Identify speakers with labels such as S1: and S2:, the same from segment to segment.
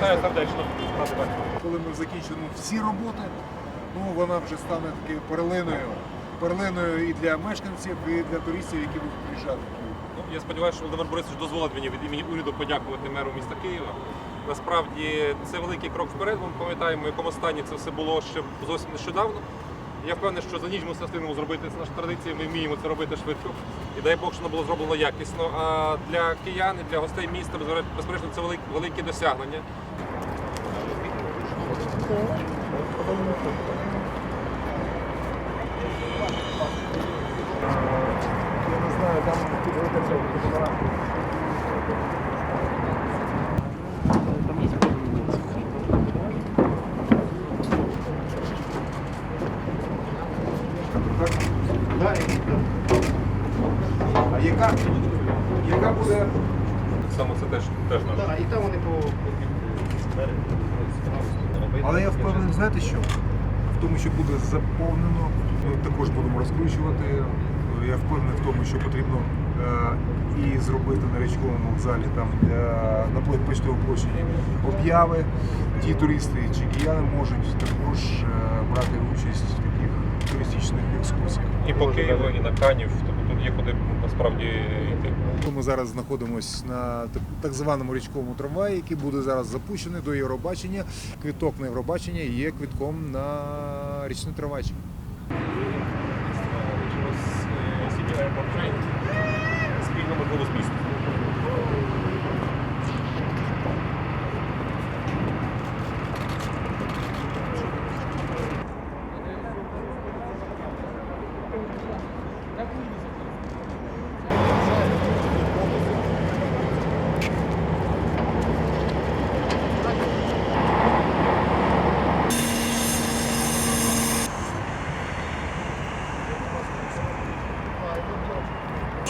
S1: Вітаю сердечно.
S2: Коли ми закінчимо всі роботи, ну вона вже стане такою перлиною. Перлиною і для мешканців, і для туристів, які будуть приїжджати. в Київ.
S1: Ну, Я сподіваюся, що Володимир Борисович дозволить мені від імені уряду подякувати меру міста Києва. Насправді це великий крок вперед. Ми пам'ятаємо, в якому стані це все було ще зовсім нещодавно. Я впевнений, що за ніч ми все встигнемо зробити. Це наша традиція, ми вміємо це робити швидко. І дай Бог, що воно було зроблено якісно. А для киян і для гостей міста, безперечно, це велике досягнення.
S2: Я А яка, яка буде
S1: Так само це теж, теж наш.
S3: Так, і там вони по
S2: Але я впевнений, знаєте що? В тому, що буде заповнено, ми також будемо розкручувати. Я впевнений в тому, що потрібно е, і зробити на річковому вокзалі там для на почтовому площаді обяви. Ті туристи чи кияни можуть також е, брати участь в таких туристичних екскурсій.
S1: І по Києву, і на Канів. Тобто тут є куди насправді йти.
S2: Ми зараз знаходимося на так- так званому річковому трамваї, який буде зараз запущений до Євробачення. Квіток на Євробачення є квітком на річний трамвайчик.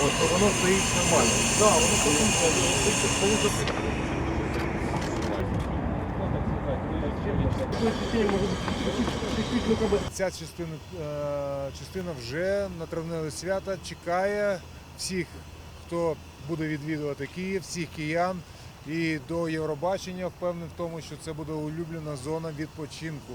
S2: От воно стоїть нормально.
S1: Так, воно стоїть
S2: Ця частина, е, частина вже на травневе свята чекає всіх, хто буде відвідувати Київ, всіх киян. І до Євробачення впевнений в тому, що це буде улюблена зона відпочинку.